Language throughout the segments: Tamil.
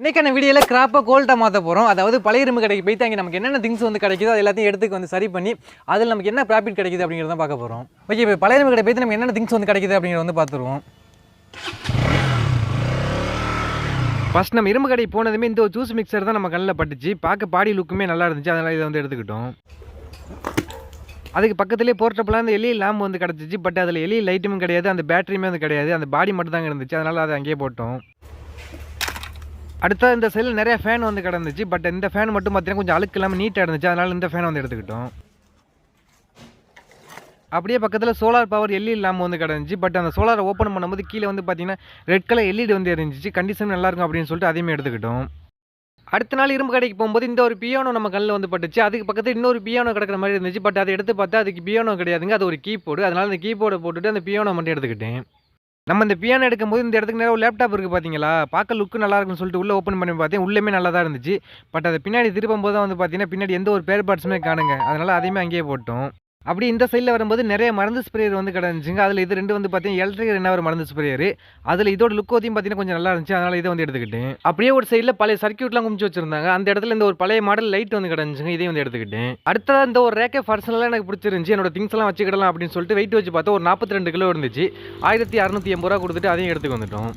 இன்றைக்கான வீடியோவில் கிராப்பை கோல்ட்டாக மாற்ற போகிறோம் அதாவது பழைய இரும்பு கடைக்கு போயிட்டு அங்கே நமக்கு என்னென்ன திங்ஸ் வந்து கிடைக்குதோ அது எல்லாத்தையும் எடுத்துக்கு வந்து சரி பண்ணி அதில் நமக்கு என்ன ப்ராஃபிட் கிடைக்குது அப்படிங்கிறத பார்க்க போகிறோம் ஓகே இப்போ பழைய இரும்பு கடை போயிட்டு நமக்கு என்னென்ன திங்ஸ் வந்து கிடைக்குது அப்படிங்கிறத வந்து பார்த்துருவோம். ஃபஸ்ட் நம்ம இரும்பு கடை போனதுமே இந்த ஒரு ஜூஸ் மிக்சர் தான் நம்ம கண்ணில் பட்டுச்சு. பார்க்க பாடி லுக்குமே நல்லா இருந்துச்சு. அதனால் இதை வந்து எடுத்துக்கிட்டோம். அதுக்கு பக்கத்துலேயே போர்ட்டபுளாக அந்த எலி லேம்ப் வந்து கிடச்சிச்சு. பட் அதில் எலி லைட்டுமே கிடையாது. அந்த பேட்டரியுமே வந்து கிடையாது. அந்த பாடி மட்டும் தாங்க இருந்துச்சு. அதனால் அதை அங்கேயே போட்டோம். அடுத்த இந்த சைடில் நிறைய ஃபேன் வந்து கிடந்துச்சு. பட் இந்த ஃபேன் மட்டும் பார்த்தீங்கன்னா கொஞ்சம் அழுக்கு இல்லாமல் நீட்டாக இருந்துச்சு. அதனால் இந்த ஃபேன் வந்து எடுத்துக்கிட்டோம். அப்படியே பக்கத்தில் சோலார் பவர் எல்இடி இல்லாமல் வந்து கிடந்துச்சு. பட் அந்த சோலாரை ஓப்பன் பண்ணும்போது கீழே வந்து பார்த்தீங்கன்னா ரெட் கலர் எல்இடி வந்து இருந்துச்சு. கண்டிஷன் நல்லா இருக்கும் அப்படின்னு சொல்லிட்டு அதையுமே எடுத்துக்கிட்டோம். அடுத்த நாள் இரும்பு கடைக்கு போகும்போது இந்த ஒரு பியானோ நம்ம கண்ணில் வந்து பட்டுச்சு. அதுக்கு பக்கத்தில் இன்னொரு பியானோ கிடக்கிற மாதிரி இருந்துச்சு. பட் அதை எடுத்து பார்த்தா அதுக்கு பியானோ கிடையாதுங்க. அது ஒரு கீபோர்டு அதனால் அந்த கீபோர்டை போட்டுட்டு அந்த பியானோ மட்டும் எடுத்துக்கிட்டேன். நம்ம இந்த பியானோ எடுக்கும்போது இந்த இடத்துக்கு நேரம் ஒரு லேப்டாப் இருக்குது பார்த்தீங்களா பார்க்க லுக்கு நல்லா இருக்குன்னு சொல்லிட்டு உள்ளே ஓப்பன் பண்ணி பார்த்தேன். உள்ளேமே நல்லா தான் இருந்துச்சு. பட் அதை பின்னாடி திருப்பும்போது தான் வந்து பார்த்தீங்கன்னா பின்னாடி எந்த ஒரு பேர் பார்ட்ஸுமே காணுங்க. அதனால் அதையுமே அங்கேயே போட்டோம். அப்படி இந்த சைடில் வரும்போது நிறைய மருந்து ஸ்ப்ரேயர் வந்து கிடந்துச்சுங்க. அதில் இது ரெண்டு வந்து பார்த்தீங்கன்னா எலக்ட்ரிக் என்ன ஒரு மருந்து ஸ்ப்ரேயர் அதில் இதோட லுக்கோத்தையும் பார்த்தீங்கன்னா கொஞ்சம் நல்லா இருந்துச்சு. அதனால் இதை வந்து எடுத்துக்கிட்டேன். அப்படியே ஒரு சைடில் பழைய சர்க்கியூட்லாம் குமிச்சு வச்சிருந்தாங்க. அந்த இடத்துல இந்த ஒரு பழைய மாடல் லைட் வந்து கிடந்துச்சுங்க. இதையும் வந்து எடுத்துக்கிட்டேன். அடுத்ததாக இந்த ஒரு ரேக்கே பர்சனலாக எனக்கு பிடிச்சிருந்துச்சு. என்னோட திங்ஸ் எல்லாம் வச்சுக்கிடலாம் அப்படின்னு சொல்லிட்டு வெயிட் வச்சு பார்த்தா ஒரு நாற்பத்தி ரெண்டு கிலோ இருந்துச்சு. ஆயிரத்தி அறநூற்றி எண்பது ரூபா கொடுத்துட்டு அதையும் எடுத்துக்கு வந்துட்டோம்.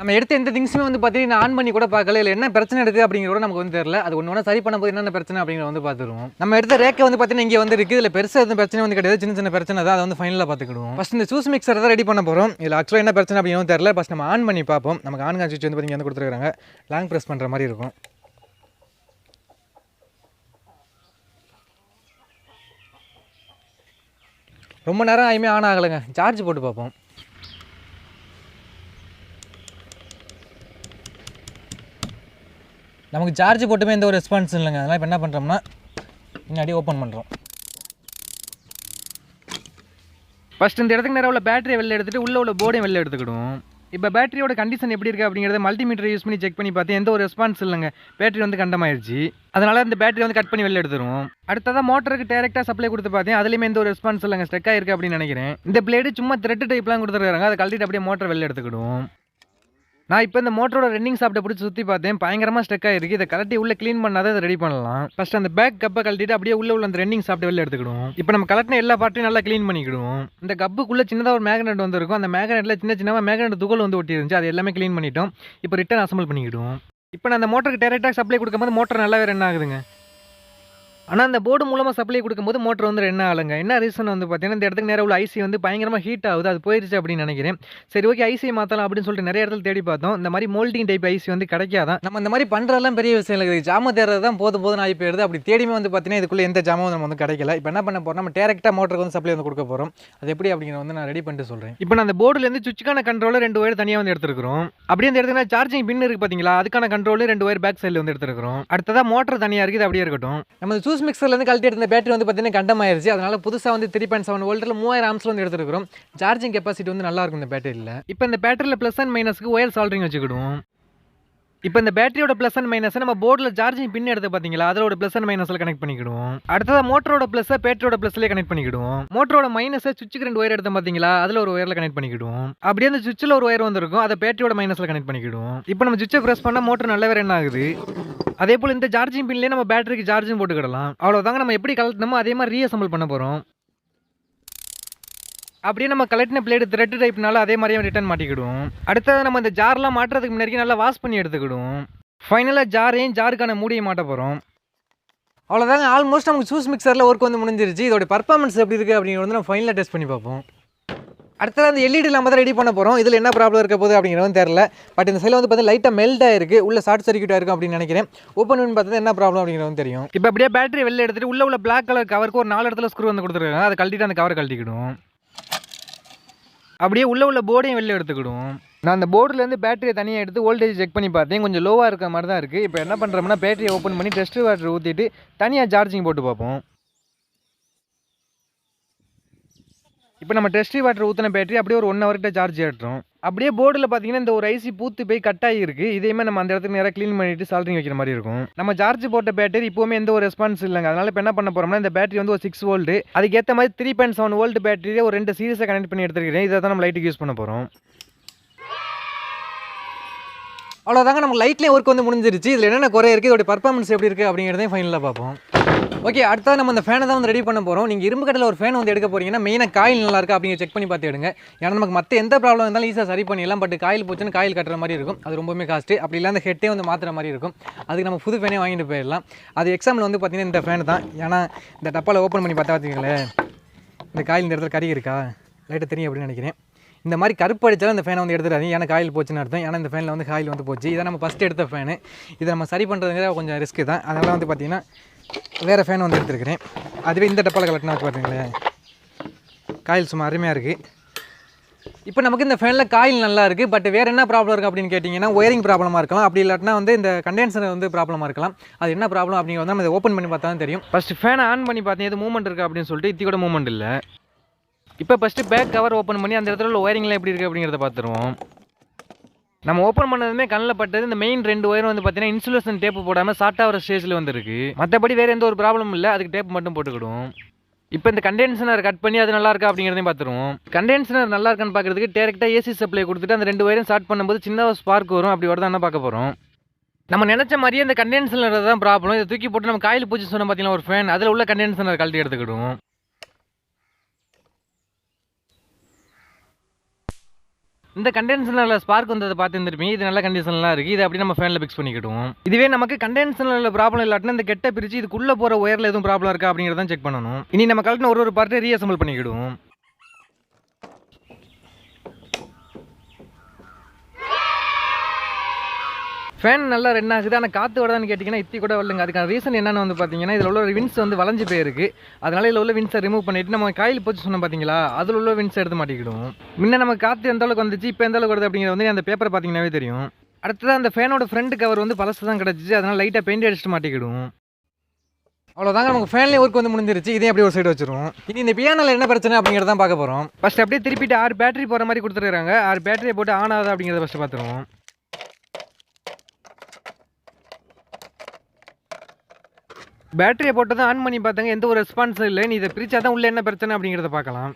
நம்ம எடுத்த எந்த திங்ஸுமே வந்து பார்த்தீங்கன்னா ஆன் பண்ணி கூட பார்க்கல. இல்லை என்ன பிரச்சனை இருக்குது அப்படிங்கிற கூட நமக்கு வந்து தெரியல. அது ஒன்று ஒன்று சரி பண்ணும்போது என்னென்ன பிரச்சனை அப்படிங்கிற வந்து பார்த்துருவோம். நம்ம எடுத்த ரேக்கை வந்து பார்த்தீங்கன்னா இங்கே வந்து இருக்குது இதில் பெருசாக எதுவும் பிரச்சனை வந்து கிடையாது. சின்ன சின்ன பிரச்சனை தான். அதை வந்து ஃபைனலாக பார்த்துக்கிடுவோம். ஃபஸ்ட் இந்த ஜூஸ் மிக்சர் தான் ரெடி பண்ண போகிறோம் இதில் ஆக்சுவலாக என்ன பிரச்சனை அப்படின்னு தெரியல. ஃபஸ்ட் நம்ம ஆன் பண்ணி பார்ப்போம். நமக்கு ஆன் காட்சி வந்து பார்த்தீங்கன்னா வந்து கொடுத்துருக்காங்க. லாங் ப்ரெஸ் பண்ணுற மாதிரி இருக்கும். ரொம்ப நேரம் ஆயுமே ஆன் ஆகலைங்க. சார்ஜ் போட்டு பார்ப்போம். நமக்கு சார்ஜ் போட்டுமே எந்த ஒரு ரெஸ்பான்ஸ் இல்லைங்க. அதனால் இப்போ என்ன பண்ணுறோம்னா பின்னாடி ஓப்பன் பண்ணுறோம் ஃபஸ்ட் இந்த இடத்துக்கு நேரம் உள்ள பேட்டரியை வெளில எடுத்துகிட்டு உள்ள உள்ள போர்டையும் வெளில எடுத்துக்கிடுவோம். இப்போ பேட்டரியோட கண்டிஷன் எப்படி இருக்குது அப்படிங்கிறத மல்டிமீட்டர் யூஸ் பண்ணி செக் பண்ணி பார்த்தேன் எந்த ஒரு ரெஸ்பான்ஸ் இல்லைங்க. பேட்டரி வந்து கண்டமாயிருச்சு. அதனால் இந்த பேட்டரி வந்து கட் பண்ணி வெளில எடுத்துருவோம். அடுத்ததாக மோட்டருக்கு டேரெக்டாக சப்ளை கொடுத்து பார்த்தேன். அதுலேயுமே எந்த ஒரு ரெஸ்பான்ஸ் இல்லைங்க. ஸ்டெக் ஆயிருக்கு அப்படின்னு நினைக்கிறேன். இந்த பிளேடு சும்மா த்ரெட் டைப்லாம் கொடுத்துருக்காங்க. அதை கழட்டிட்டு அப்படியே மோட்டர் வெளில எடுத்துக்கிடுவோம். நான் இப்போ இந்த மோட்டரோட ரன்னிங் சாப்பிட்ட பிடிச்சி சுற்றி பார்த்தேன். பயங்கரமாக ஸ்டெக் ஆயிருக்கு. இதை கலட்டி உள்ள க்ளீன் பண்ணாத இதை ரெடி பண்ணலாம். ஃபர்ஸ்ட் அந்த பேக் கப்பை கழட்டிட்டு அப்படியே உள்ள உள்ள அந்த ரன்னிங் சாப்பிட்டு வெளில எடுத்துக்கிடுவோம். இப்போ நம்ம கலட்டின எல்லா பார்ட்டையும் நல்லா க்ளீன் பண்ணிக்கிடுவோம். இந்த கப்புக்குள்ளே சின்னதாக ஒரு மேக்னெட் வந்துருக்கும். அந்த மேக்னெட்டில் சின்ன சின்னமாக மேக்னெட் துகள் வந்து ஒட்டி இருந்துச்சு அது எல்லாமே க்ளீன் பண்ணிட்டோம். இப்போ ரிட்டன் அசம்பிள் பண்ணிக்கிடுவோம். இப்போ நான் அந்த மோட்டருக்கு டேரெக்டாக சப்ளை கொடுக்கும்போது மோட்டர் நல்லாவே ரன் ஆகுதுங்க. ஆனால் அந்த போர்டு மூலமாக சப்ளை கொடுக்கும்போது மோட்டர் வந்து என்ன ஆளுங்க என்ன ரீசன் வந்து பார்த்தீங்கன்னா இந்த இடத்துக்கு நேரம் உள்ள ஐசி வந்து பயங்கரமாக ஹீட் ஆகுது. அது போயிருச்சு அப்படின்னு நினைக்கிறேன். சரி ஓகே ஐசி மாற்றலாம் அப்படின்னு சொல்லிட்டு நிறைய இடத்துல தேடி பார்த்தோம். இந்த மாதிரி மோல்டிங் டைப் ஐசி வந்து கிடைக்காதான் நம்ம இந்த மாதிரி பண்ணுறதெல்லாம் பெரிய விஷயம் இல்லை. ஜாம தேர்றது தான் போதும் போதும் ஆகி போயிடுது. அப்படி தேடியுமே வந்து பார்த்தீங்கன்னா இதுக்குள்ளே எந்த ஜாமும் நம்ம வந்து கிடைக்கல. இப்போ என்ன பண்ண போகிறோம் நம்ம டேரெக்டாக மோட்டருக்கு வந்து சப்ளை வந்து கொடுக்க போகிறோம் அது எப்படி அப்படிங்கிறத வந்து நான் ரெடி பண்ணிட்டு சொல்கிறேன் இப்போ நான் அந்த போர்டுலேருந்து சுவிட்சுக்கான கண்ட்ரோலர் ரெண்டு ஒயர் தனியாக வந்து எடுத்துருக்கிறோம். அப்படியே அந்த இடத்துல சார்ஜிங் பின் இருக்குது பார்த்தீங்களா? அதுக்கான கண்ட்ரோல் ரெண்டு ஒயர் பேக் சைடில் வந்து எடுத்துருக்கிறோம். அடுத்ததாக மோட்டர் தனியாக இருக்குது. அப்படியே இருக்கட்டும். நம்ம ஜூஸ் மிக்சர்லேருந்து கழட்டி எடுத்த பேட்டரி வந்து பார்த்தீங்கன்னா கண்டமாயிருச்சு. அதனால் புதுசாக வந்து த்ரீ பாயிண்ட் செவன் வோல்ட்டில் மூவாயிரம் ஆம்ஸில் வந்து எடுத்துருக்கிறோம். சார்ஜிங் கெப்பாசிட்டி வந்து நல்லா இருக்கும் இந்த பேட்டரியில் இப்போ இந்த பேட்டரியில் ப்ளஸ் அண்ட் மைனஸ்க்கு ஒயர் சால்ட்ரிங் வச்சுக்கிடுவோம். இப்போ இந்த பேட்டரியோட ப்ளஸ் அண்ட் மைனஸை நம்ம போர்டில் சார்ஜிங் பின் எடுத்து பார்த்தீங்களா அதோட ப்ளஸ் அண்ட் மைனஸில் கனெக்ட் பண்ணிக்கிடுவோம். அடுத்தது மோட்டரோட ப்ளஸ்ஸை பேட்டரியோட ப்ளஸ்லேயே கனெக்ட் பண்ணிக்கிடுவோம். மோட்டரோட மைனஸை சுவிட்சுக்கு ரெண்டு ஒயர் எடுத்து பார்த்தீங்களா அதில் ஒரு ஒயரில் கனெக்ட் பண்ணிக்கிடுவோம். அப்படியே அந்த சுவிட்சில் ஒரு ஒயர் வந்திருக்கும். அதை பேட்டரியோட மைனஸில் கனெக்ட் பண்ணிக்கிடுவோம். இப்போ நம்ம சுவிட்சை ப்ரெஸ் பண்ணால் மோட்டர் நல்ல என்ன ஆகுது? அதே போல் இந்த சார்ஜிங் பின்லேயே நம்ம பேட்டரிக்கு சார்ஜிங் போட்டுக்கிடலாம். அவ்வளோதாங்க நம்ம எப்படி கலட்டணுமோ அதே மாதிரி ரீஅசம்பிள் பண்ண போகிறோம் அப்படியே நம்ம கலெக்டின பிளேடு த்ரெட் டைப்னால அதே மாதிரியே ரிட்டர்ன் மாட்டிக்கிடுவோம். அடுத்தது நம்ம இந்த ஜார்லாம் மாட்டுறதுக்கு முன்னாடி நல்லா வாஷ் பண்ணி எடுத்துக்கிடுவோம். ஃபைனலாக ஜாரையும் ஜாருக்கான மூடியை மாட்ட போகிறோம் அவ்வளோதாங்க ஆல்மோஸ்ட் நமக்கு ஜூஸ் மிக்சரில் ஒர்க் வந்து முடிஞ்சிருச்சு. இதோட பர்ஃபார்மன்ஸ் எப்படி இருக்குது அப்படிங்கிறது வந்து நம்ம ஃபைனலாக டெஸ்ட் பண்ணி பார்ப்போம். அடுத்தது அந்த எல்இடி லாம்பை தான் ரெடி பண்ண போகிறோம் இதில் என்ன ப்ராப்ளம் இருக்க போகுது அப்படிங்கிறது தெரில பட் இந்த சைடில் வந்து பார்த்தீங்கன்னா லைட்டாக மெல்ட் ஆயிருக்கு. உள்ள ஷார்ட் சர்க்யூட் ஆயிருக்கும் அப்படின்னு நினைக்கிறேன். ஓப்பன் பண்ணி பார்த்தா என்ன ப்ராப்ளம் அப்படிங்கிறது தெரியும். இப்போ அப்படியே பேட்டரி வெளில எடுத்துட்டு உள்ள உள்ள பிளாக் கலர் கவருக்கு ஒரு நாலு இடத்துல ஸ்க்ரூ வந்து கொடுத்துருக்காங்க. அதை கழட்டிட்டு அந்த கவர் கழட்டிக்கிடும் அப்படியே உள்ள உள்ள போர்டையும் வெளில எடுத்துக்கிடுவோம். நான் அந்த போர்டுலேருந்து பேட்டரியை தனியாக எடுத்து வோல்டேஜ் செக் பண்ணி பார்த்தேன். கொஞ்சம் லோவாக இருக்க மாதிரி தான் இருக்குது இப்போ என்ன பண்ணுறோம்னா பேட்டரியை ஓப்பன் பண்ணி டெஸ்ட் வாட்டர் ஊற்றிட்டு தனியாக சார்ஜிங் போட்டு பார்ப்போம். இப்போ நம்ம டெஸ்ட் வாட்டர் ஊற்றின பேட்டரி அப்படியே ஒரு ஒன் ஹவர்கிட்ட சார்ஜ் ஏற்றோம் அப்படியே போர்டில் பார்த்தீங்கன்னா இந்த ஒரு ஐசி பூத்து போய் கட் ஆகிருக்கு இதேமே நம்ம அந்த இடத்துக்கு நேராக க்ளீன் பண்ணிட்டு சால்ட்ரிங் வைக்கிற மாதிரி இருக்கும். நம்ம சார்ஜ் போட்ட பேட்டரி இப்போவுமே எந்த ஒரு ரெஸ்பான்ஸ் இல்லைங்க. அதனால இப்போ என்ன பண்ண போறோம்னா இந்த பேட்டரி வந்து ஒரு சிக்ஸ் வோல்டு அதுக்கேற்ற மாதிரி த்ரீ பாயிண்ட் செவன் வோல்ட் பேட்டரியே ஒரு ரெண்டு சீரியஸை கனெக்ட் பண்ணி எடுத்துருக்கிறேன். இதை தான் நம்ம லைட்டுக்கு யூஸ் பண்ண போகிறோம் அவ்வளோதாங்க நம்ம லைட்லேயும் ஒர்க் வந்து முடிஞ்சிருச்சு. இதில் என்னென்ன குறை இருக்குது இதோட பர்ஃபார்மன்ஸ் எப்படி இருக்குது அப்படிங்கிறதையும் ஃபைனலாக பார்ப்போம். ஓகே அடுத்தது நம்ம அந்த ஃபேனை தான் வந்து ரெடி பண்ண போகிறோம் நீங்கள் இரும்பு கடையில் ஒரு ஃபேன் வந்து எடுக்க போறீங்கன்னா மெயினாக காயில் நல்லா இருக்கா செக் பண்ணி பார்த்து எடுங்க. ஏன்னா நமக்கு மற்ற எந்த ப்ராப்ளம் இருந்தாலும் ஈஸியாக சரி பண்ணிடலாம். பட் காயில் போச்சுன்னு காயில் கட்டுற மாதிரி இருக்கும். அது ரொம்பவுமே காஸ்ட்டு அப்படி இல்லை அந்த ஹெட்டே வந்து மாற்றுற மாதிரி இருக்கும். அதுக்கு நம்ம புது ஃபேனே வாங்கிட்டு போயிடலாம். அது எக்ஸாம்பிள் வந்து பார்த்தீங்கன்னா இந்த ஃபேன் தான். ஏன்னா இந்த டப்பாவில் ஓப்பன் பண்ணி பார்த்தா வச்சுக்கங்களேன் இந்த காயில் இந்த இடத்துல கறி இருக்கா? லைட்டாக தெரியும் அப்படின்னு நினைக்கிறேன். இந்த மாதிரி கருப்பு அடித்தாலும் இந்த ஃபேனை வந்து எடுத்துடாதீங்க. ஏன்னா காயில் போச்சுன்னு அர்த்தம். ஏன்னா இந்த ஃபேனில் வந்து காயில் வந்து போச்சு. இதை நம்ம ஃபஸ்ட்டு எடுத்த ஃபேனு இதை நம்ம சரி பண்ணுறதுங்கிற கொஞ்சம் ரிஸ்க்கு தான். அதனால் வந்து பார்த்தீங்கன்னா வேறு ஃபேன் வந்து எடுத்துருக்கிறேன். அதுவே இந்த டப்பாவில் கலட்டினா வச்சு காயில் சும்மா அருமையாக இருக்குது இப்போ நமக்கு இந்த ஃபேனில் காயில் நல்லா இருக்குது பட் வேறு என்ன ப்ராப்ளம் இருக்குது அப்படின்னு கேட்டிங்கன்னா ஒயரிங் ப்ராப்ளமாக இருக்கலாம். அப்படி இல்லாட்டினா வந்து இந்த கண்டென்சர் வந்து ப்ராப்ளமாக இருக்கலாம். அது என்ன ப்ராப்ளம் அப்படிங்கிறது நம்ம இதை ஓப்பன் பண்ணி பார்த்தா தான் தெரியும். ஃபஸ்ட்டு ஃபேனை ஆன் பண்ணி பார்த்தீங்க எது மூமெண்ட் இருக்குது அப்படின்னு சொல்லிட்டு இத்தி கூட மூமெண்ட் இல்லை. இப்போ ஃபஸ்ட்டு பேக் கவர் ஓப்பன் பண்ணி அந்த இடத்துல உள்ள ஒயரிங்லாம் எப்படி இருக்குது அப்படிங்கிறத பார்த்துருவோம். நம்ம ஓப்பன் பண்ணதுமே கண்ணில் பட்டது இந்த மெயின் ரெண்டு ஒயரும் வந்து பார்த்தீங்கன்னா இன்சுலேஷன் டேப்பு போடாமல் ஷார்ட் ஆகிற ஸ்டேஜில் வந்துருக்கு. மற்றபடி வேறு எந்த ஒரு ப்ராப்ளமும் இல்லை. அதுக்கு டேப் மட்டும் போட்டுக்கிடும் இப்போ இந்த கண்டென்சனர் கட் பண்ணி அது நல்லா இருக்கா அப்படிங்கிறதையும் பார்த்துருவோம் கண்டென்சனர் நல்லா இருக்கான்னு பார்க்குறதுக்கு டேரெக்டாக ஏசி சப்ளை கொடுத்துட்டு அந்த ரெண்டு ஒயரும் ஸ்டார்ட் பண்ணும்போது சின்ன ஸ்பார்க் வரும். அப்படி வரதான் பார்க்க போகிறோம் நம்ம நினச்ச மாதிரியே இந்த கண்டென்சனர் தான் ப்ராப்ளம் இதை தூக்கி போட்டு நம்ம காயில் பூச்சி சொன்ன பார்த்தீங்கன்னா ஒரு ஃபேன் அதில் உள்ள கண்டென்சனர் கழட்டி எடுத்துக்கிடும் இந்த கண்டென்சரில் ஸ்பார்க் வந்ததை பார்த்து இருந்திருப்பீங்க. இது நல்ல கண்டிஷன்லாம் இருக்குது இது அப்படியே நம்ம ஃபேனில் ஃபிக்ஸ் பண்ணிக்கிடுவோம். இதுவே நமக்கு கண்டென்சரில் ப்ராப்ளம் இல்லாட்டினா இந்த கெட்ட பிரித்து இதுக்குள்ளே போகிற ஒயரில் எதுவும் ப்ராப்ளம் இருக்கா அப்படிங்கிறதான் செக் பண்ணணும். இனி நம்ம கலட்டின ஒரு ஒரு பார்ட்டை ரீஅசம்பிள் பண்ணிக்கிடுவோம். ஃபேன் நல்லா ரன் ஆகுது. ஆனால் காற்று வருதான்னு கேட்டிங்கன்னா இத்தி கூட வரலங்க. அதுக்கான ரீசன் என்னென்னு வந்து பார்த்தீங்கன்னா இதில் உள்ள வின்ஸ் வந்து வளைஞ்சு போயிருக்கு. அதனால் இதில் உள்ள வின்ஸை ரிமூவ் பண்ணிட்டு நம்ம காயில் போச்சு சொன்னோம் பார்த்தீங்களா அதில் உள்ள வின்ஸ் எடுத்து மாட்டிக்கிடும் முன்ன நம்ம காற்று எந்த அளவுக்கு வந்துச்சு இப்போ எந்த அளவுக்கு வருது அப்படிங்கிறது வந்து அந்த பேப்பரை பார்த்தீங்கன்னாவே தெரியும். அடுத்தது அந்த ஃபேனோட ஃப்ரண்ட் கவர் வந்து பழசு தான் கிடச்சிச்சு. அதனால் லைட்டாக பெயிண்ட் அடிச்சுட்டு மாட்டிக்கிடும் அவ்வளோதாங்க நமக்கு ஃபேன்லேயே ஒர்க் வந்து முடிஞ்சிருச்சு. இதே அப்படியே ஒரு சைடு வச்சிருவோம். இனி இந்த பியானோல என்ன பிரச்சனை அப்படிங்கிறத தான் பார்க்க போகிறோம் ஃபஸ்ட் அப்படியே திருப்பிட்டு ஆறு பேட்டரி போகிற மாதிரி கொடுத்துருக்காங்க. ஆறு பேட்டரியை போட்டு ஆன் ஆகுது அப்படிங்கிறத ஃபஸ்ட்டு பார்த்துருவோம். பேட்டரியை போட்டு தான் ஆன் பண்ணி பார்த்தாங்க எந்த ஒரு ரெஸ்பான்ஸும் இல்லை. நீ இதை பிரித்தா தான் உள்ளே என்ன பிரச்சனை அப்படிங்கிறத பார்க்கலாம்.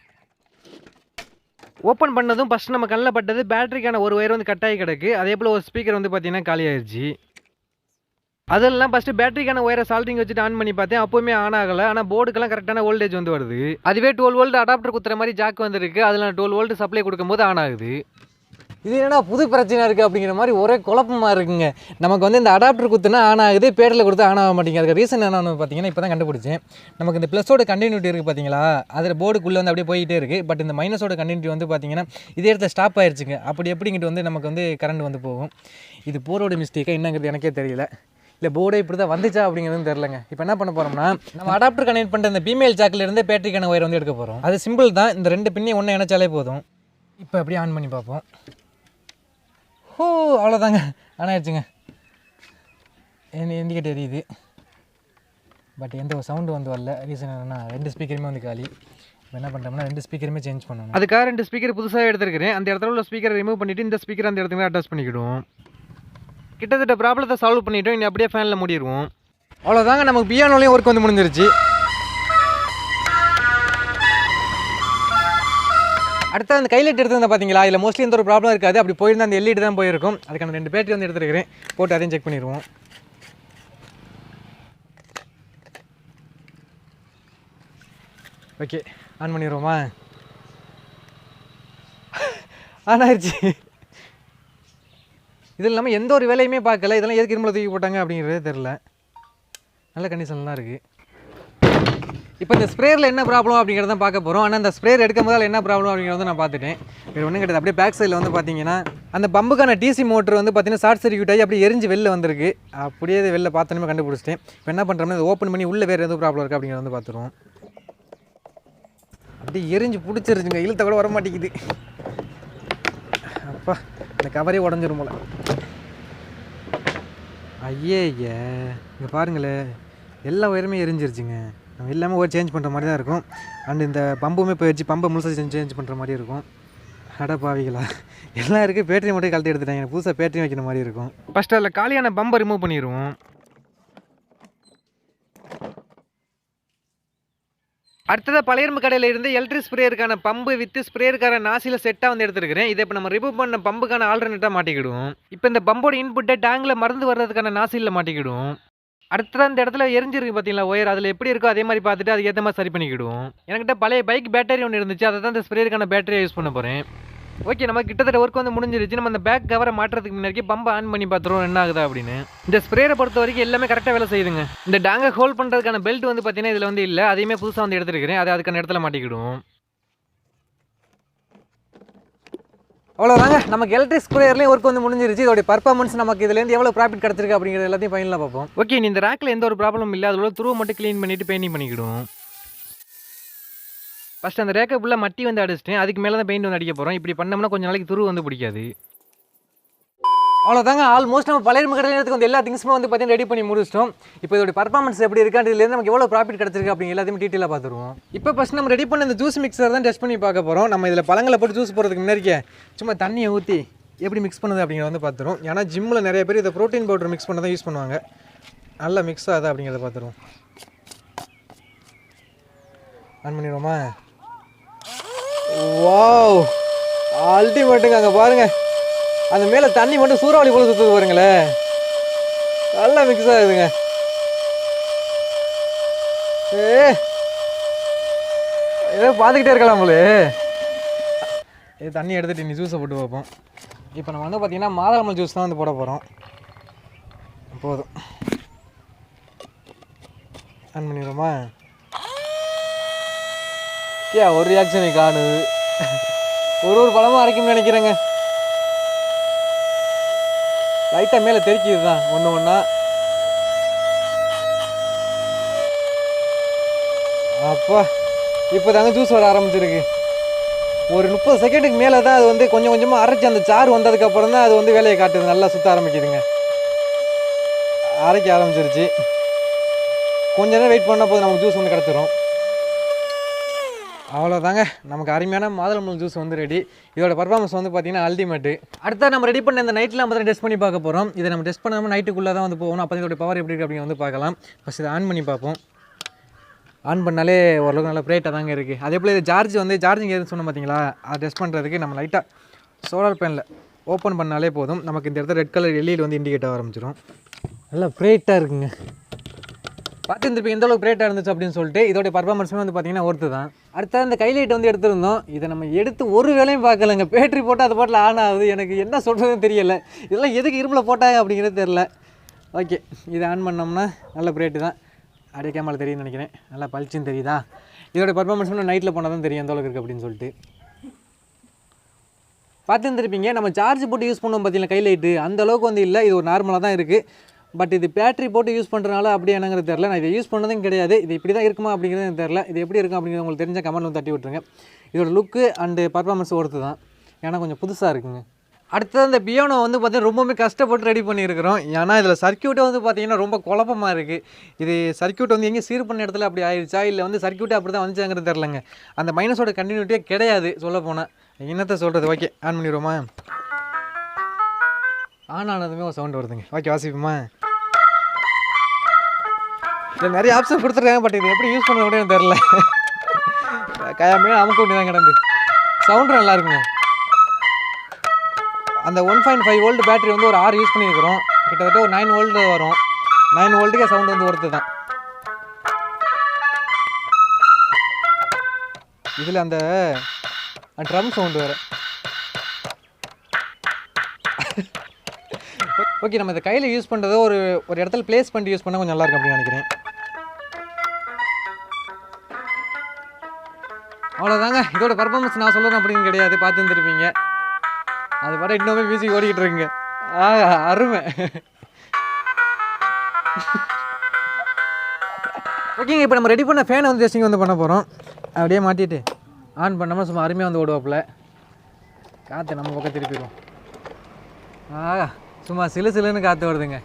ஓப்பன் பண்ணதும் ஃபஸ்ட் நம்ம கண்ணில் பட்டது பேட்டரிக்கான ஒரு ஒயர் வந்து கட்டாயி கிடக்கு. அதே போல் ஒரு ஸ்பீக்கர் வந்து பார்த்தீங்கன்னா காலி அதெல்லாம் ஃபஸ்ட்டு பேட்டரிக்கான ஒயரை சால்டிங் வச்சுட்டு ஆன் பண்ணி பார்த்தேன். அப்போவுமே ஆன் ஆகலை. ஆனால் போர்டுக்கெல்லாம் கரெக்டான வோல்டேஜ் வந்து வருது. அதுவே டுவெல் வோல்ட் அடாப்டர் குத்துற மாதிரி ஜாக் வந்திருக்கு. அதில் டுவெல் வோல்ட் சப்ளை கொடுக்கும்போது ஆன் ஆகுது. இது என்னடா புது பிரச்சனை இருக்குது அப்படிங்கிற மாதிரி ஒரே குழப்பமாக இருக்குங்க. நமக்கு வந்து இந்த அடாப்டர் குத்துனா ஆன் ஆகுது பேரில் கொடுத்து ஆன் ஆக மாட்டேங்குது. அதுக்கு ரீசன் என்னன்னு பார்த்தீங்கன்னா இப்போ தான் கண்டுபிடிச்சேன். நமக்கு இந்த ப்ளஸோட கண்டினியூட்டி இருக்குது பார்த்தீங்களா? அதில் போர்டுக்குள்ளே வந்து அப்படியே போயிட்டே இருக்குது பட் இந்த மைனஸோட கண்டினியூட்டி வந்து பார்த்தீங்கன்னா இதே இடத்துல ஸ்டாப் ஆயிடுச்சுங்க அப்படி எப்படிங்கிட்டு வந்து நமக்கு வந்து கரண்ட் வந்து போகும். இது போரோட மிஸ்டேக்காக என்னங்கிறது எனக்கே தெரியல. இல்லை போர்டே இப்படி தான் வந்துச்சா அப்படிங்கிறது தெரிலங்க இப்போ என்ன பண்ண போகிறோம்னா நம்ம அடாப்டர் கனெக்ட் பண்ணுற இந்த ஃபீமேல் சாக்கிலிருந்து பேட்டரிக்கான ஒயர் வந்து எடுக்க போகிறோம் அது சிம்பிள் தான். இந்த ரெண்டு பின்னையும் ஒன்று இணைச்சாலே போதும். இப்போ அப்படியே ஆன் பண்ணி பார்ப்போம். ஹூ அவ்வளோதாங்க ஆனால் ஆயிடுச்சுங்க. இண்டிகேட் எரியுது. பட் எந்த ஒரு சவுண்டு வந்து வரல. ரீசன் என்னென்னா ரெண்டு ஸ்பீக்கருமே வந்து காலி. இப்போ என்ன பண்ணுறோம்னா ரெண்டு ஸ்பீக்கருமே சேஞ்ச் பண்ணணும். அதுக்காக ரெண்டு ஸ்பீக்கர் புதுசாக எடுத்துருக்கிறேன். அந்த இடத்துல உள்ள ஸ்பீக்கரை ரிமூவ் பண்ணிவிட்டு இந்த ஸ்பீக்கர் அந்த இடத்துக்கு அட்டாச் பண்ணிக்கிடுவோம். கிட்டத்தட்ட ப்ராப்ளத்தை சால்வ் பண்ணிவிட்டோம் இனி அப்படியே ஃபேனில் மூடிடுவோம் அவ்வளோதாங்க நமக்கு பியானோலையும் ஒர்க் வந்து முடிஞ்சிருச்சு. அடுத்து அந்த கையில் எடுத்திருந்தா பார்த்தீங்களா இல்லை மோஸ்ட்லி எந்த ஒரு ப்ராப்ளம் இருக்காது. அப்படி போயிருந்தால் அந்த எல்இடி தான் போயிருக்கும். அதுக்கான ரெண்டு பேட்டரி வந்து எடுத்துருக்கிறேன். போட்டு அதையும் செக் பண்ணிடுவோம். ஓகே ஆன் பண்ணிடுவோமா? ஆன் ஆயிடுச்சு இது இல்லாமல் எந்த ஒரு வேலையுமே பார்க்கல. இதெல்லாம் எதுக்கு இருமலை தூக்கி போட்டாங்க அப்படிங்கிறதே தெரில நல்ல கண்டிஷன்லாம் இருக்குது இப்போ இந்த ஸ்ப்ரேயரில் என்ன ப்ராப்ளம் அப்படிங்கிறத பார்க்க போகிறோம் ஆனால் அந்த ஸ்ப்ரேயர் எடுக்கும் போதால் என்ன ப்ராப்ளம் அப்படிங்கிறத நான் பார்த்துட்டேன். வேறு ஒன்றும் கிடையாது. அப்படியே பேக் சைடில் வந்து பார்த்தீங்கன்னா அந்த பம்புக்கான டிசி மோட்டர் வந்து பார்த்தீங்கன்னா ஷார்ட் சர்க்யூட் ஆகி அப்படியே எரிஞ்சு வெளில வந்திருக்கு. அப்படியே வெளில பார்த்தோன்னே கண்டுபிடிச்சிட்டேன். இப்போ என்ன பண்ணுறோம்னா இதை ஓப்பன் பண்ணி உள்ளே வேறு எதுவும் ப்ராப்ளம் இருக்குது அப்படிங்கிறத வந்து பார்த்துருவோம். அப்படியே எரிஞ்சு பிடிச்சிருச்சுங்க. இழுத்த கூட வர மாட்டேங்குது. அப்பா இந்த கவரே உடஞ்சிரும் போல. ஐயே ஐயே இங்கே பாருங்களேன். எல்லா ஒயருமே எரிஞ்சிருச்சுங்க. நம்ம எல்லாமே ஒரு சேஞ்ச் பண்ணுற மாதிரி தான் இருக்கும். அண்ட் இந்த பம்புமே போயிடுச்சு பம்பை முழுசாக சேஞ்ச் சேஞ்ச் பண்ணுற மாதிரி இருக்கும். அடப்பாவிகளா எல்லாம் இருக்குது பேட்டரி மட்டும் கழட்டி எடுத்துட்டாங்க. புதுசாக பேட்டரி வைக்கிற மாதிரி இருக்கும். ஃபஸ்ட்டு அதில் காலியான பம்பை ரிமூவ் பண்ணிடுவோம் அடுத்ததாக பழையர்ம கடையில் இருந்து எலக்ட்ரிக் ஸ்ப்ரேயருக்கான பம்பு வித்து ஸ்ப்ரேயருக்கான நாசியில் செட்டாக வந்து எடுத்துருக்கிறேன். இதை இப்போ நம்ம ரிமூவ் பண்ண பம்புக்கான ஆல்டர்னேட்டாக மாட்டிக்கிடுவோம். இப்போ இந்த பம்போட இன்புட்டை டேங்கில் மறந்து வர்றதுக்கான நாசியில் மாட்டிக்கிடுவோம். அடுத்ததான் இந்த இடத்துல எரிஞ்சிருக்கு பார்த்தீங்களா ஒயர்? அதில் எப்படி இருக்கோ அதே மாதிரி பார்த்துட்டு அதுக்கு ஏற்ற மாதிரி சரி பண்ணிக்கிடுவோம். என்கிட்ட பழைய பைக் பேட்டரி ஒன்று இருந்துச்சு அதை தான் இந்த ஸ்ப்ரேயருக்கான பேட்டரியை யூஸ் பண்ண போகிறேன் ஓகே நம்ம கிட்டத்தட்ட ஒர்க் வந்து முடிஞ்சிருச்சு. நம்ம அந்த பேக் கவரை மாட்டுறதுக்கு முன்னாடி பம்பை ஆன் பண்ணி பார்த்துருவோம் என்ன ஆகுதா அப்படின்னு. இந்த ஸ்ப்ரேயரை பொறுத்த வரைக்கும் எல்லாமே கரெக்டாக வேலை செய்யுதுங்க. இந்த டேங்கை ஹோல்ட் பண்ணுறதுக்கான பெல்ட் வந்து பார்த்தீங்கன்னா இதில் வந்து இல்லை அதையுமே புதுசாக வந்து எடுத்துருக்கிறேன். அதை அதுக்கான இடத்துல மாட்டிக்கிடுவோம். அவ்வளோதாங்க நமக்கு எலக்ட்ரிக் ஸ்கூலர்லேயும் ஒர்க் வந்து முடிஞ்சிருச்சு. இதோட பர்ஃபார்மன்ஸ் நமக்கு இதுலேருந்து எவ்வளோ ப்ராஃபிட் கிடச்சிருக்கு அப்படிங்கிறது எல்லாத்தையும் ஃபைனலாக பார்ப்போம். ஓகே இந்த ரேக்கில் எந்த ஒரு ப்ராப்ளம் இல்லை. அதில் துருவ மட்டும் க்ளீன் பண்ணிட்டு பெயிண்டிங் பண்ணிக்கிடுவோம் ஃபஸ்ட் அந்த ரேக்கை ஃபுல்லாக மட்டி வந்து அடிச்சிட்டேன். அதுக்கு மேலே தான் பெயிண்ட் வந்து அடிக்க போகிறோம் இப்படி பண்ணோம்னா கொஞ்சம் நாளைக்கு துரு வந்து பிடிக்காது. அவ்வளோதாங்க ஆல்மோஸ்ட் நம்ம பழைய கடையிலத்துக்கு வந்து எல்லா திங்ஸுமே வந்து பார்த்தீங்கன்னா ரெடி பண்ணி முடிச்சிட்டோம். இப்போ இதோட பர்ஃபார்மன்ஸ் எப்படி இருக்கு நமக்கு எவ்வளோ ப்ராஃபிட் கிடச்சிருக்கு அப்படிங்க எல்லாத்தையும் டீட்டெயிலாக பார்த்துருவோம் இப்போ ஃபஸ்ட் நம்ம ரெடி பண்ண இந்த ஜூஸ் மிக்சர் தான் டெஸ்ட் பண்ணி பார்க்க போகிறோம் நம்ம இதில் பழங்களை போட்டு ஜூஸ் போகிறதுக்கு முன்னாடிக்கே சும்மா தண்ணியை ஊற்றி எப்படி மிக்ஸ் பண்ணுது அப்படிங்கிறத வந்து பார்த்துருவோம் ஏன்னா ஜிம்மில் நிறைய பேர் இதை ப்ரோட்டீன் பவுடர் மிக்ஸ் பண்ண தான் யூஸ் பண்ணுவாங்க. நல்லா மிக்ஸ் ஆகுது அப்படிங்கிறத பார்த்துருவோம் ஆன் பண்ணிடுவோமா? வாவ் அல்டிமேட்டுங்க அங்கே பாருங்கள் அந்த மேலே தண்ணி மட்டும் சூறாவளி போல சுற்றுது பாருங்களேன் நல்லா மிக்ஸ் ஆகுதுங்க. ஏ ஏதோ பார்த்துக்கிட்டே இருக்கலாம் போல. இது தண்ணி எடுத்துகிட்டு நீ ஜூஸை போட்டு பார்ப்போம். இப்போ நம்ம வந்து பார்த்தீங்கன்னா மாதுளம்பழம் ஜூஸ் தான் வந்து போட போகிறோம் போதும். ஆன் பண்ணிடுறோமா ஏ ஒரு ரியாக்ஷனை காணுது. ஒரு ஒரு பழமும் அரைக்கும்னு நினைக்கிறேங்க. லைட்டாக மேலே தெரிக்கிது தான் ஒன்று ஒன்றா அப்பா இப்போ தாங்க ஜூஸ் வர ஆரம்பிச்சிருக்கு. ஒரு முப்பது செகண்டுக்கு மேலே தான் அது வந்து கொஞ்சம் கொஞ்சமாக அரைச்சி அந்த சாறு வந்ததுக்கப்புறம் தான் அது வந்து வேலையை காட்டுது. நல்லா சுற்ற ஆரம்பிக்குதுங்க. அரைக்க ஆரம்பிச்சிருச்சு. கொஞ்ச நேரம் வெயிட் பண்ணால் போதும் நமக்கு ஜூஸ் வந்து கிடச்சிரும். அவ்வளோதாங்க நமக்கு அருமையான மாதுளம்பழம் ஜூஸ் வந்து ரெடி இதோட பர்ஃபார்மன்ஸ் வந்து பார்த்தீங்கன்னா அல்டிமேட்டு அடுத்த நம்ம ரெடி பண்ண இந்த நைட்டில் நம்ம தான் டெஸ்ட் பண்ணி பார்க்க போகிறோம் இதை நம்ம டெஸ்ட் பண்ணாமல் நைட்டுக்குள்ளே தான் வந்து போகணும். அப்போ இதோட பவர் எப்படி இருக்குது அப்படின்னு வந்து பார்க்கலாம். ஃபஸ்ட் இதை ஆன் பண்ணி பார்ப்போம். ஆன் பண்ணாலே ஓரளவுக்கு நல்லா பிரைட்டாக தாங்க இருக்குது அதே போல் இது சார்ஜ் வந்து சார்ஜிங் எதுன்னு சொன்னோம் பார்த்தீங்களா அதை டெஸ்ட் பண்ணுறதுக்கு நம்ம லைட்டாக சோலார் பேனில் ஓப்பன் பண்ணாலே போதும். நமக்கு இந்த இடத்துல ரெட் கலர் எல்இடி வந்து இண்டிகேட் ஆரம்பிச்சிடும் நல்லா பிரைட்டாக இருக்குங்க. பார்த்து இந்த எந்த அளவுக்கு பிரைட்டாக இருந்துச்சு அப்படின்னு சொல்லிட்டு இதோட பர்ஃபார்மன்ஸுமே வந்து பார்த்தீங்கன்னா ஒருத்து தான் அடுத்த அந்த கைலைட் வந்து எடுத்திருந்தோம். இதை நம்ம எடுத்து ஒரு வேலையும் பார்க்கலங்க. பேட்டரி போட்டு அது பாட்டில் ஆன் ஆகுது. எனக்கு என்ன சொல்கிறதுன்னு தெரியல. இதெல்லாம் எதுக்கு இரும்பில் போட்டாங்க அப்படிங்கிறது தெரில ஓகே இதை ஆன் பண்ணோம்னா நல்ல பிரேட்டு தான். அப்படியே கேமரா தெரியும்னு நினைக்கிறேன். நல்லா பளிச்சுன்னு தெரியுதா? இதோட பர்ஃபார்மன்ஸ் நைட்டில் போனால் தான் தெரியும் எந்த அளவுக்கு இருக்குது அப்படின்னு சொல்லிட்டு. பார்த்துருந்துருப்பீங்க நம்ம சார்ஜ் போட்டு யூஸ் பண்ணுவோம் பார்த்தீங்களா கை லைட்டு அந்த அளவுக்கு வந்து இல்லை. இது ஒரு நார்மலாக தான் இருக்குது பட் இது பேட்டரி போட்டு யூஸ் பண்ணுறனால அப்படி என்னங்கிறது தெரில நான் இதை யூஸ் பண்ணதும் கிடையாது. இது இப்படி தான் இருக்குமா அப்படிங்கிறது எனக்கு தெரில இது எப்படி இருக்கும் அப்படிங்கிறது உங்களுக்கு தெரிஞ்ச கமெண்ட் வந்து தட்டி விட்டுருங்க. இதோட லுக்கு அண்டு பர்ஃபார்மன்ஸ் ஒருத்து தான் ஏன்னா கொஞ்சம் புதுசாக இருக்குங்க. அடுத்தது அந்த பியானோ வந்து பார்த்தீங்கன்னா ரொம்பவுமே கஷ்டப்பட்டு ரெடி பண்ணியிருக்கிறோம். ஏன்னா இதில் சர்க்கியூட்டை வந்து பார்த்தீங்கன்னா ரொம்ப குழப்பமாக இருக்குது இது சர்க்கியூட் வந்து எங்கே சீர் பண்ண இடத்துல அப்படி ஆயிடுச்சா இல்லை வந்து சர்க்கியூட்டே அப்படி தான் வந்துச்சாங்கிறது தெரிலங்க அந்த மைனஸோட கண்டினியூட்டியே கிடையாது சொல்ல போனால் என்னத்தை சொல்கிறது ஓகே ஆன் பண்ணிடுவோமா? ஆன் ஆனதுமே ஒரு சவுண்ட் வருதுங்க. ஓகே வாசிப்போமா? இதில் நிறைய ஆப்ஷன் கொடுத்துருக்காங்க பட் இது எப்படி யூஸ் பண்ண முடியும் தெரில கயாமே அமுக்க வேண்டியதான் கிடந்து. சவுண்டு நல்லா இருக்குங்க. அந்த one point five volt battery வந்து ஒரு ஆறு யூஸ் பண்ணியிருக்கிறோம். கிட்டத்தட்ட ஒரு நைன் வோல்ட் வரும். நைன் வோல்ட்டுக்கே சவுண்ட் வந்து ஒருத்து தான். இதில் அந்த ட்ரம் சவுண்டு வேறு. ஓகே நம்ம இதை கையில் யூஸ் பண்ணுறதை ஒரு ஒரு இடத்துல ப்ளேஸ் பண்ணிட்டு யூஸ் பண்ணால் கொஞ்சம் நல்லா இருக்கும் அப்படின்னு நினைக்கிறேன். அவ்வளோதாங்க இதோட பர்ஃபார்மன்ஸ் நான் சொல்லணும் அப்படின்னு கிடையாது. பார்த்து இருந்துருப்பீங்க அது பாட இன்னுமே மியூசிக் ஓடிக்கிட்டு இருக்குங்க. ஆ அருமை. ஓகேங்க இப்போ நம்ம ரெடி பண்ண ஃபேனை வந்து டெஸ்டிங் வந்து பண்ண போகிறோம் அப்படியே மாட்டிட்டு ஆன் பண்ணாமல் சும்மா அருமையாக வந்து ஓடுவாப்புல. காற்று நம்ம பக்கம் திருப்பிடுவோம் ஆ சும்மா சிலு சிலுன்னு காற்று வருதுங்க.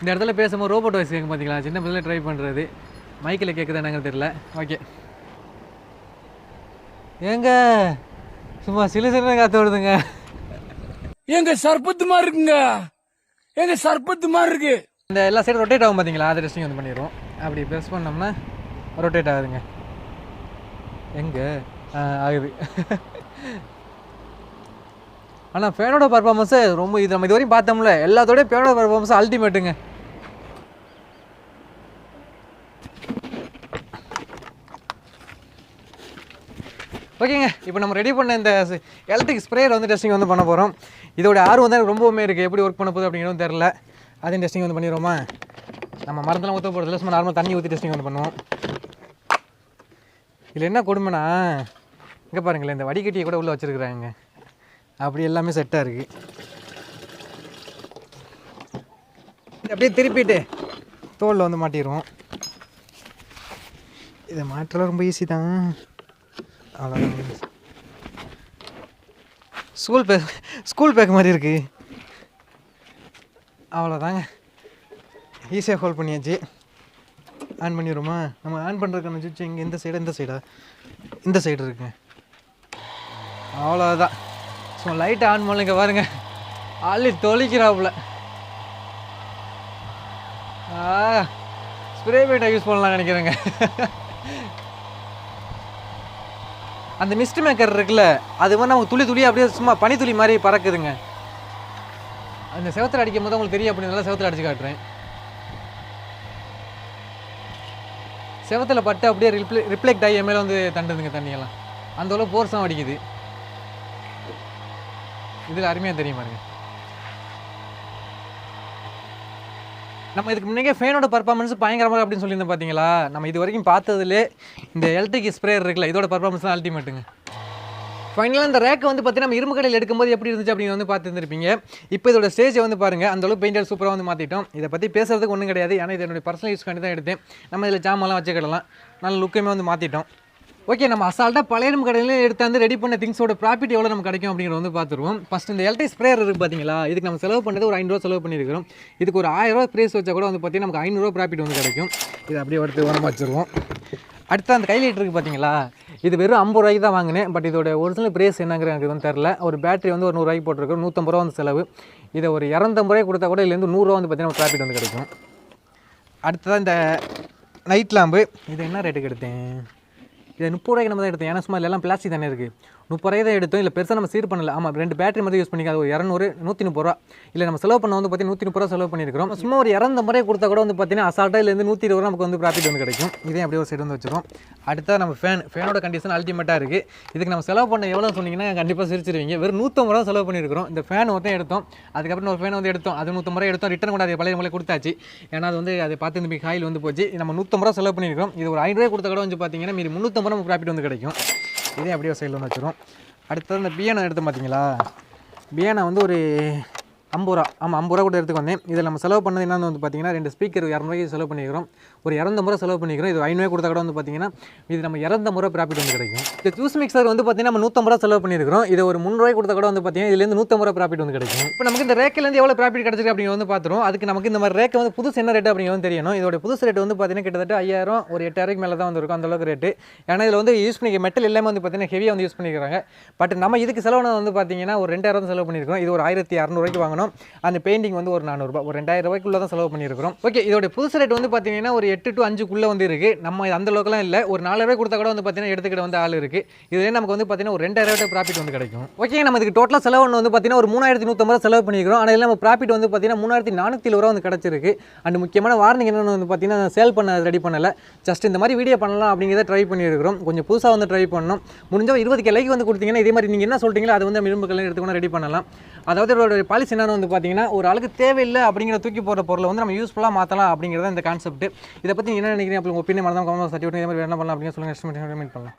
இந்த இடத்துல பேசும்போது ரோபோட் வாய்ஸ் கேட்க பார்த்தீங்களா சின்ன பிள்ளைல ட்ரை பண்ணுறது மைக்கில் கேட்குது என்னங்க தெரியல. ஓகே ஏங்க சும்மா சிலு சிலுன்னு காற்று வருதுங்க. எங்க சர்பத்து மாதிரி இருக்குங்க. எங்க சர்பத்து மாதிரி இருக்கு. இந்த எல்லா சைடும் ரொட்டேட் ஆகும் பார்த்தீங்களா அதை டெஸ்டிங் வந்து பண்ணிடுவோம். அப்படி ப்ரெஸ் பண்ணோம்னா ரொட்டேட் ஆகுதுங்க. எங்கே? ஆகுது. ஆனால் ஃபேனோட பர்ஃபார்மன்ஸு ரொம்ப இது நம்ம இது வரையும் பார்த்தோம்ல எல்லாத்தோடய ஃபேனோட பர்ஃபார்மன்ஸ் அல்டிமேட்டுங்க ஓகேங்க இப்போ நம்ம ரெடி பண்ண இந்த எலக்ட்ரிக் ஸ்ப்ரேயர் வந்து டெஸ்டிங் வந்து பண்ண போகிறோம் இதோட ஆர்வம் தான் ரொம்பவுமே இருக்குது எப்படி ஒர்க் பண்ண போகுது அப்படிங்கிறதும் தெரில அதையும் டெஸ்டிங் வந்து பண்ணிடுவோமா? நம்ம மரத்தெல்லாம் ஊற்ற போகிறதுல சும்மா நார்மல் தண்ணி ஊற்றி டெஸ்டிங் வந்து பண்ணுவோம். இதில் என்ன கொடுமைனா இங்கே பாருங்களேன் இந்த வடிகட்டியை கூட உள்ளே வச்சுருக்குறாங்க. அப்படி எல்லாமே செட்டாக இருக்குது அப்படியே திருப்பிட்டு தோலில் வந்து மாட்டிடுவோம். இதை மாற்றலாம் ரொம்ப ஈஸி தான். அவ்வளோதான் ஸ்கூல் பேக் ஸ்கூல் பேக் மாதிரி இருக்குது அவ்வளோதாங்க ஈஸியாக ஹோல்ட் பண்ணியாச்சு. ஆன் பண்ணிடுவோமா நம்ம ஆன் பண்ணுறதுக்கான சுவிட்ச் இங்கே இந்த சைடு இந்த சைடா இந்த சைடு இருக்குங்க. அவ்வளோதான் ஸோ லைட்டை ஆன் பண்ணுங்க பாருங்க. அள்ளி தொலைக்கிறாப்புல ஆ ஸ்ப்ரே பெயிண்டை யூஸ் பண்ணலாம் நினைக்கிறேங்க. அந்த மிஸ்ட் மேக்கர் இருக்குல்ல அது வந்து நமக்கு துளி துளி அப்படியே சும்மா பனி துளி மாதிரி பறக்குதுங்க. அந்த செவத்தில் அடிக்கும் போது உங்களுக்கு தெரியும் அப்படின்னு நல்லா செவத்தில் அடிச்சு காட்டுறேன். செவத்தில் பட்டு அப்படியே ரிப்ளே ரிப்ளெக்ட் ஆகி என் மேலே வந்து தண்டுதுங்க தண்ணியெல்லாம். அந்த அளவு போர்ஸாக அடிக்குது. இதில் அருமையாக தெரியும் பாருங்கள் நம்ம இதுக்கு முன்னாடியே ஃபேனோட பர்ஃபார்மன்ஸ் பயங்கரமாக அப்படின்னு சொல்லியிருந்தோம் பார்த்தீங்களா நம்ம இது வரைக்கும் பார்த்ததுலே இந்த எலக்ட்ரிக் ஸ்ப்ரேயர் இருக்குல்ல இதோட பர்ஃபார்மன்ஸ் தான் அல்டிமேட்டுங்க ஃபைனலாக இந்த ரேக்கை வந்து பார்த்தீங்கன்னா நம்ம இரும்பு கடையில் எடுக்கும்போது எப்படி இருந்துச்சு அப்படின்னு வந்து பார்த்துருந்துருப்பீங்க. இப்போ இதோட ஸ்டேஜை வந்து பாருங்கள் அந்த அளவு பெயிண்டர் சூப்பராக வந்து மாற்றிட்டோம் இதை பற்றி பேசுறதுக்கு ஒன்றும் கிடையாது ஏன்னா இது என்னுடைய பர்சனல் யூஸ் பண்ணி தான் எடுத்தேன். நம்ம இதில் ஜாமான்லாம் வச்சுக்கிடலாம். நல்ல லுக்கையுமே வந்து மாற்றிட்டோம் ஓகே நம்ம அசால்ட்டாக பழைய நம்ம கடையில எடுத்தாந்து ரெடி பண்ண திங்ஸோட ப்ராஃபிட் எவ்வளோ நமக்கு கிடைக்கும் அப்படிங்கிறத வந்து பார்த்துருவோம். ஃபஸ்ட் இந்த எல்டை ஸ்ப்ரேயர் இருக்குது பார்த்தீங்களா இதுக்கு நம்ம செலவு பண்ணது ஒரு ஐநூறுரூவா செலவு பண்ணியிருக்கிறோம். இதுக்கு ஒரு ஆயிரரூவா ப்ரைஸ் வச்சா கூட வந்து பார்த்தீங்கன்னா நமக்கு ஐநூறுரூவா ப்ராஃபிட் வந்து கிடைக்கும். இது அப்படியே எடுத்து உரமாக வச்சுருவோம். அடுத்து அந்த கையில் இருக்குது பார்த்தீங்களா இது வெறும் ஐம்பது ரூபாய்க்கு தான் வாங்கினேன். பட் இதோட ஒரிஜினல் ப்ரைஸ் என்னங்கிற எனக்கு வந்து தெரில ஒரு பேட்டரி வந்து ஒரு நூறுரூவாய்க்கு போட்டிருக்கோம் நூற்றம்பது ரூபா வந்து செலவு. இதை ஒரு இரநூத்தம்பது ரூபாய்க்கு கொடுத்தா கூட இதுலேருந்து நூறுரூவா வந்து பார்த்தீங்கன்னா ப்ராஃபிட் வந்து கிடைக்கும். அடுத்ததான் இந்த நைட் லாம்பு இது என்ன ரேட்டுக்கு எடுத்தேன்? இது முப்பது ரூபாய்க்கு நம்ம தான் எடுத்தோம் ஏன்னா சும்மா எல்லாம் பிளாஸ்டிக் தானே இருக்குது முப்பது ரூபாய் தான் எடுத்தோம். இல்லை பெருசாக நம்ம சீர் பண்ணல. ஆமாம் ரெண்டு பேட்டரி மட்டும் யூஸ் பண்ணிக்காது. ஒரு இரநூறு நூற்றி முப்பது ரூபா. இல்லை நம்ம செலவு பண்ண வந்து பார்த்தீங்கன்னா நூற்றி முப்பது ரூபா செலவு பண்ணியிருக்கிறோம். சும்மா ஒரு இரநூறு முறை கொடுத்தா கூட வந்து பார்த்தீங்கன்னா அசால்ட்டாக இதுலேருந்து நூற்றி இருபது ரூபா நமக்கு வந்து ப்ராஃபிட் வந்து கிடைக்கும். இதே அப்படியே ஒரு சைடு வந்து வச்சிரும் அடுத்தா நம்ம ஃபேன் ஃபேனோட கண்டிஷன் அல்டிமேட்டாக இருக்குது இதுக்கு நம்ம செலவு பண்ண எவ்வளோ சொன்னீங்கன்னா கண்டிப்பாக சிரிச்சிருவீங்க. வெறும் நூற்றம்பது ரூபா செலவு பண்ணியிருக்கிறோம். இந்த ஃபேன் மொத்தம் எடுத்தோம். அதுக்கப்புறம் ஒரு ஃபேன் வந்து எடுத்தோம். அது நூற்றம்பது ரூபா எடுத்தோம். ரிட்டர்ன் கூட அது பழைய முறை கொடுத்தாச்சு. ஏன்னா அது வந்து அதை பார்த்து இந்த காயில் வந்து போச்சு. நம்ம நூற்றம்பது ரூபா செலவு பண்ணியிருக்கிறோம். இது ஒரு ஐநூறுரூவா கொடுத்த கூட வந்து பார்த்தீங்கன்னா மீது முந்நூற்றம்பது ரூபா ப்ராஃபிட் வந்து கிடைக்கும். இதே அப்படியே ஒரு சைடில் வந்து வச்சுரும். அடுத்தது இந்த பியானோ எடுத்து பார்த்தீங்களா? பியானோ வந்து ஒரு ஐம்பது ரூபா ஆமாம் ஐம்பது ரூபா கூட எடுத்துக்கு வந்தேன். இதில் நம்ம செலவு பண்ணது என்னன்னு வந்து பார்த்தீங்கன்னா ரெண்டு ஸ்பீக்கர் இரநூறுவாய்க்கு செலவு பண்ணிக்கிறோம். ஒரு இறந்த முறை செலவு பண்ணிக்கிறோம். இது ஐநூறு கொடுத்தா கூட வந்து பார்த்தீங்கன்னா இது நம்ம இறந்த முறை ப்ராஃபிட் வந்து கிடைக்கும். இந்த ஜூஸ் மிக்சர் வந்து பார்த்தீங்கன்னா நம்ம நூற்றம்பது ரூபா செலவு பண்ணியிருக்கிறோம். இது ஒரு முந்நூறுவாய் கொடுத்தா கூட வந்து பார்த்தீங்கன்னா இதுலேருந்து நூற்றம்பது ரூபா ப்ராஃபிட் வந்து கிடைக்கும். இப்போ நமக்கு இந்த ரேக்கிலேருந்து எவ்வளோ ப்ராஃபிட் கிடச்சிருக்கு அப்படின்னு வந்து பார்த்துரும் அதுக்கு நமக்கு இந்த மாதிரி ரேக்கை வந்து புதுசு என்ன ரேட் அப்படிங்கிறது தெரியணும். இதோட புதுசு ரேட் வந்து பார்த்தீங்கன்னா கிட்டத்தட்ட ஐயாயிரம் ஒரு எட்டாயிரம் மேலே தான் வந்துருக்கும் அந்த அளவுக்கு ரேட்டு ஏன்னா இதில் வந்து யூஸ் பண்ணி மெட்டல் எல்லாமே வந்து பார்த்தீங்கன்னா ஹெவியாக வந்து யூஸ் பண்ணிக்கிறாங்க. பட் நம்ம இதுக்கு செலவு வந்து பார்த்தீங்கன்னா ஒரு ரெண்டாயிரம் செலவு பண்ணியிருக்கோம் இது ஒரு ஆயிரத்தி அறநூறுவாய்க்கு வாங்கணும் அந்த பெயிண்டிங் வந்து ஒரு நானூறுபா ஒரு ரெண்டாயிரம் ரூபாய்க்குள்ள தான் செலவு பண்ணியிருக்கிறோம். ஓகே இதோட புதுசு ரேட் வந்து பார்த்தீங்கன்னா ஒரு எட்டு டு அஞ்சுக்குள்ளே வந்து இருக்குது நம்ம அந்த அளவுக்குலாம் இல்லை. ஒரு நாலாயிரம் ரூபாய் கொடுத்தா கூட வந்து பார்த்தீங்கன்னா எடுத்துக்கிட்ட வந்து ஆள் இருக்குது இதுவே நமக்கு வந்து பார்த்தீங்கன்னா ஒரு ரெண்டாயிரம் ரூபாய் ப்ராஃபிட் வந்து கிடைக்கும். ஓகே நம்ம இதுக்கு டோட்டலாக செலவு வந்து பார்த்தீங்கன்னா ஒரு மூணாயிரத்தி நூற்றம்பது ரூபா செலவு பண்ணிக்கிறோம் ஆனால் நம்ம ப்ராஃபிட் வந்து பார்த்தீங்கன்னா மூணாயிரத்தி நானூற்றி ரூபா வந்து கிடச்சிருக்கு. அண்ட் முக்கியமான வார்னிங் என்னென்னு வந்து பார்த்தீங்கன்னா சேல் பண்ண ரெடி பண்ணலை. ஜஸ்ட் இந்த மாதிரி வீடியோ பண்ணலாம் அப்படிங்கிறத ட்ரை பண்ணியிருக்கிறோம். கொஞ்சம் புதுசாக வந்து ட்ரை பண்ணணும். முடிஞ்ச இருபது கிளைக்கு வந்து கொடுத்தீங்கன்னா இதே மாதிரி நீங்கள் என்ன சொல்கிறீங்களோ அது வந்து நம்ம எடுத்துக்கணும் ரெடி பண்ணலாம். அதாவது இதோட பாலிசி இன்னொன்று வந்து பார்த்தீங்கன்னா ஒரு ஆளுக்கு தேவையில்லை அப்படிங்கிற தூக்கி போகிற பொருளை வந்து நம்ம யூஸ்ஃபுல்லாக மாற்றலாம் அப்படிங்கிறத இந்த கான்செப்ட் இதை பற்றி என்ன நினைக்கிறீங்க? அப்படி ஒப்பீனியன் மறந்தாமல் சட்டி சர்டிஃபிகேட் இதே மாதிரி என்ன பண்ணலாம் அப்படின்னு சொல்லுங்கள் நெக்ஸ்ட் மீட் பண்ணலாம்.